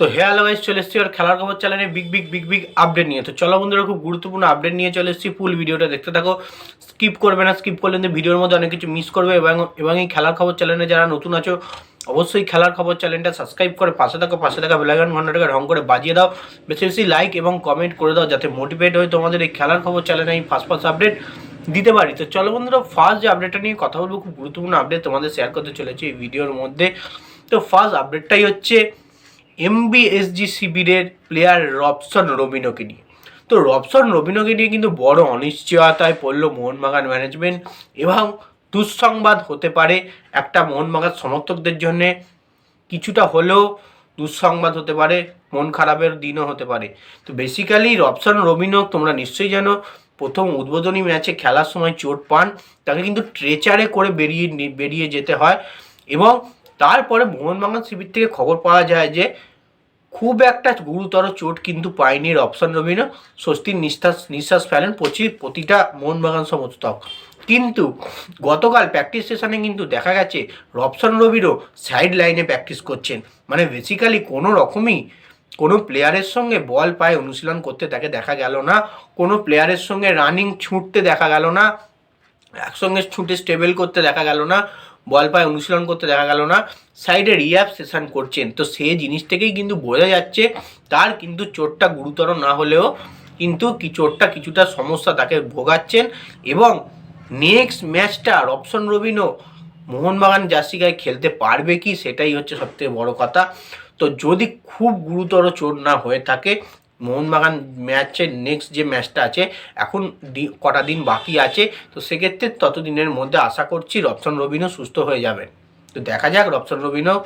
তো hello guys, চলে এসেছি আর খেলার খবর চ্যানেলে big big big big update নিয়ে। তো চলো বন্ধুরা, খুব গুরুত্বপূর্ণ আপডেট নিয়ে চলে এসেছি ফুল ভিডিওটা দেখতে থাকো স্কিপ করবে না স্কিপ করলে কিন্তু ভিডিওর মধ্যে অনেক কিছু মিস করবে এবং এবং এই খেলার খবর চ্যানেলে যারা নতুন আছো, অবশ্যই খেলার খবর চ্যানেলটা সাবস্ক্রাইব করে পাশে থাকো, পাশে থাকা বেলাগান ঘন্টাটাকে রং করে বাজিয়ে দাও। বেশি বেশি লাইক এবং কমেন্ট করে দাও, যাতে মোটিভেট হয়ে তোমাদের এই খেলার খবর চ্যানেলে আমি ফার্স্ট ফার্স্ট আপডেট দিতে পারি। তো চলো বন্ধুরা ফার্স্ট যে আপডেটটা নিয়ে কথা বলব, খুব গুরুত্বপূর্ণ আপডেট তোমাদের শেয়ার করতে চলেছি এই ভিডিওর মধ্যে। তো ফার্স্ট আপডেটটাই হচ্ছে এমবিএসজি শিবিরের প্লেয়ার রবসন রবিনোকে নিয়ে তো রবসন রবিনোকে নিয়ে কিন্তু বড় অনিশ্চয়তায় পড়ল মোহনবাগান ম্যানেজমেন্ট এবং দুঃসংবাদ হতে পারে একটা মোহনবাগান সমর্থকদের জন্যে। কিছুটা হলেও দুঃসংবাদ হতে পারে, মন খারাপের দিনও হতে পারে। তো বেসিক্যালি রবসন রবিনো তোমরা নিশ্চয়ই জানো, প্রথম উদ্বোধনী ম্যাচে খেলার সময় চোট পান, তাকে কিন্তু ট্রেচারে করে বেরিয়ে বেরিয়ে যেতে হয় এবং তারপরে মোহনবাগান শিবির থেকে খবর পাওয়া যায় যে, খুব একটা গুরুতর চোট কিন্তু পায়নি রবসন রবিনো। স্বস্তির নিঃশ্বাস নিঃশ্বাস ফেলেন প্রচি, প্রতিটা মোহনবাগান সমর্থক। কিন্তু গতকাল প্র্যাকটিস সেশনে কিন্তু দেখা গেছে রবসন রবিরও সাইড লাইনে প্র্যাকটিস করছেন। মানে বেসিক্যালি কোনো রকমই কোনো প্লেয়ারের সঙ্গে বল পায়ে অনুশীলন করতে তাকে দেখা গেল না, কোনো প্লেয়ারের সঙ্গে রানিং ছুটতে দেখা গেল না। একসঙ্গে ছুটে স্টেবল করতে দেখা গেল না, বল পায়ে অনুশীলন করতে দেখা গেল না সাইডে রিয়াব সেশন করছেন। তো সেই জিনিস থেকেই কিন্তু বোঝা যাচ্ছে তার কিন্তু চোটটা গুরুতর না হলেও কিন্তু কি চোটটা কিছুটা সমস্যা তাকে ভোগাচ্ছেন এবং নেক্সট ম্যাচটা রবসন রবিনও মোহনবাগান জার্সি গায়ে খেলতে পারবে কি সেটাই হচ্ছে সবথেকে বড় কথা। তো যদি খুব গুরুতর চোট না হয়ে থাকে মোহনবাগান ম্যাচের নেক্সট যে ম্যাচটা আছে, এখন কটা দিন বাকি আছে, তো সেক্ষেত্রে ততদিনের মধ্যে আশা করছি রবসন রবিনও সুস্থ হয়ে যাবেন তো দেখা যাক রবসন রবিনও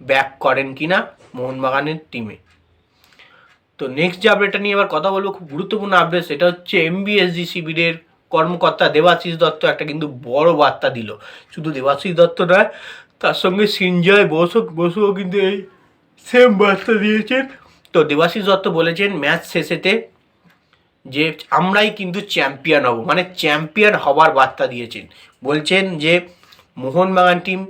ব্যাক করেন কি না মোহনবাগানের টিমে তো নেক্সট যে আপডেটটা নিয়ে এবার কথা বলব, খুব গুরুত্বপূর্ণ আপডেট সেটা হচ্ছে এমবিএসজি শিবিরের কর্মকর্তা দেবাশিস দত্ত একটা কিন্তু বড় বার্তা দিল। শুধু দেবাশিস দত্ত নয়, তার সঙ্গে সিনজয় বসু, বসুও কিন্তু এই সেম বার্তা দিয়েছেন। তো দেবাশিস দত্ত বলেছেন, ম্যাচ শেষেতে যে আমরাই কিন্তু চ্যাম্পিয়ন হব মানে চ্যাম্পিয়ন হবার বার্তা দিয়েছেন। বলছেন যে মোহনবাগান টিম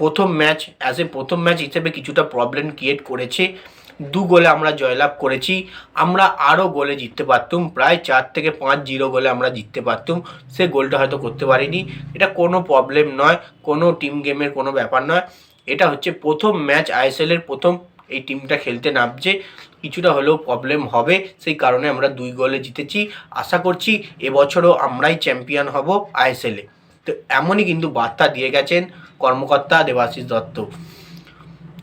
প্রথম ম্যাচ অ্যাজ এ প্রথম ম্যাচ হিসেবে কিছুটা প্রবলেম ক্রিয়েট করেছে। দু গোলে আমরা জয়লাভ করেছি, আমরা আরও গোলে জিততে পারতুম, প্রায় চার থেকে পাঁচ জিরো গোলে আমরা জিততে পারতুম। সে গোলটা হয়তো করতে পারিনি, এটা কোনো প্রবলেম নয়, কোনো টিম গেমের কোনো ব্যাপার নয়। এটা হচ্ছে প্রথম ম্যাচ আইএসএল এর প্রথম এই টিমটা খেলতে নামছে, কিছুটা হলেও প্রবলেম হবে। সেই কারণে আমরা দুই গোলে জিতেছি। আশা করছি এবছরও আমরাই চ্যাম্পিয়ন হব আইএসএলে তো এমনই কিন্তু বার্তা দিয়ে গেছেন কর্মকর্তা দেবাশিস দত্ত।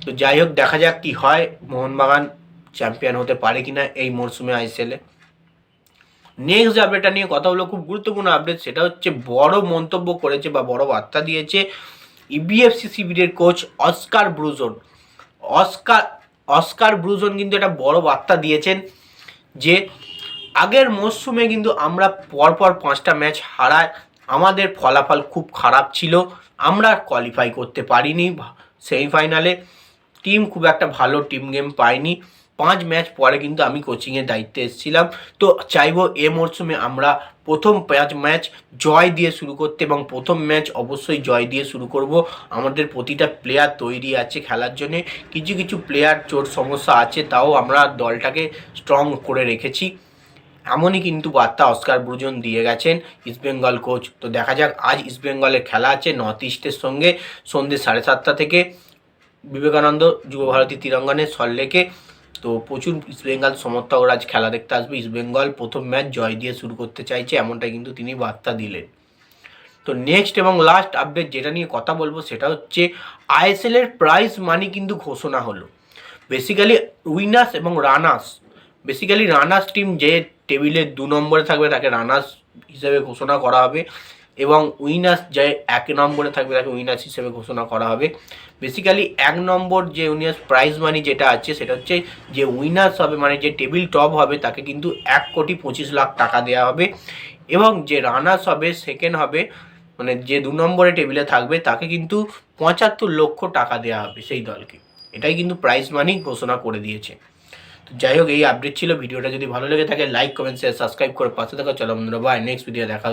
তো যাই হোক, দেখা যাক কি হয়। মোহনবাগান চ্যাম্পিয়ন হতে পারে কিনা এই মরশুমে আইএসএলে নেক্সট আপডেটটা নিয়ে কথা হলো খুব গুরুত্বপূর্ণ আপডেট সেটা হচ্ছে বড় মন্তব্য করেছে বা বড় বার্তা দিয়েছে ইবিএফসি শিবিরের coach Oscar Bruzon Oscar Oscar Bruzon কিন্তু একটা বড় বার্তা দিয়েছেন যে আগের মরশুমে কিন্তু আমরা পরপর পাঁচটা ম্যাচ হারায়, আমাদের ফলাফল খুব খারাপ ছিল, আমরা কোয়ালিফাই করতে পারিনি সেমিফাইনালে টিম খুব একটা ভালো টিম গেম পায়নি পাঁচ ম্যাচ পরে কিন্তু আমি কোচিংয়ের দায়িত্বে এসেছিলাম। তো চাইব এ মরশুমে আমরা প্রথম পাঁচ ম্যাচ জয় দিয়ে শুরু করতে এবং প্রথম ম্যাচ অবশ্যই জয় দিয়ে শুরু করব। আমাদের প্রতিটা প্লেয়ার তৈরি আছে খেলার জন্যে। কিছু কিছু প্লেয়ার চোট সমস্যা আছে, তাও আমরা দলটাকে স্ট্রং করে রেখেছি। এমনই কিন্তু বার্তা অস্কার ব্রুজন দিয়ে গেছেন ইস্টবেঙ্গল কোচ তো দেখা যাক, আজ ইস্টবেঙ্গলের খেলা আছে নর্থ ইস্টের সঙ্গে। সন্ধ্যে সাড়ে সাতটা থেকে বিবেকানন্দ যুবভারতী তিরঙ্গনের সল্লেকে তো প্রচুর ইস্টবেঙ্গল সমর্থকরা আজ খেলা দেখতে আসবে। ইস্টবেঙ্গল প্রথম ম্যাচ জয় দিয়ে শুরু করতে চাইছে এমনটা কিন্তু তিনি বার্তা দিলেন। তো নেক্সট এবং লাস্ট আপডেট যেটা নিয়ে কথা বলব সেটা হচ্ছে আইএসএল এর প্রাইজ মানি কিন্তু ঘোষণা হলো। বেসিক্যালি উইনার্স এবং রানার্স বেসিক্যালি রানার্স টিম যে টেবিলে দু নম্বরে থাকবে, তাকে রানার্স হিসেবে ঘোষণা করা হবে। এবং উইনার্স যে এক নম্বরে থাকবে তাকে উইনার্স হিসেবে ঘোষণা করা হবে। বেসিক্যালি এক নম্বর যে উইনার্স প্রাইজ মানি যেটা আছে, সেটা হচ্ছে যে উইনার্স হবে মানে যে টেবিল টপ হবে, তাকে কিন্তু এক কোটি পঁচিশ লাখ টাকা দেওয়া হবে। এবং যে রানার্স হবে সেকেন্ড হবে মানে যে দু নম্বরে টেবিলে থাকবে, তাকে কিন্তু পঁচাত্তর লক্ষ টাকা দেওয়া হবে সেই দলকে। এটাই কিন্তু প্রাইজ মানি ঘোষণা করে দিয়েছে। তো যাই হোক, এই আপডেট ছিল। ভিডিওটা যদি ভালো লেগে থাকে লাইক কমেন্ট শেয়ার সাবস্ক্রাইব করে পাশে থাকা। চলো বন্ধুরা বাই নেক্সট ভিডিও দেখা।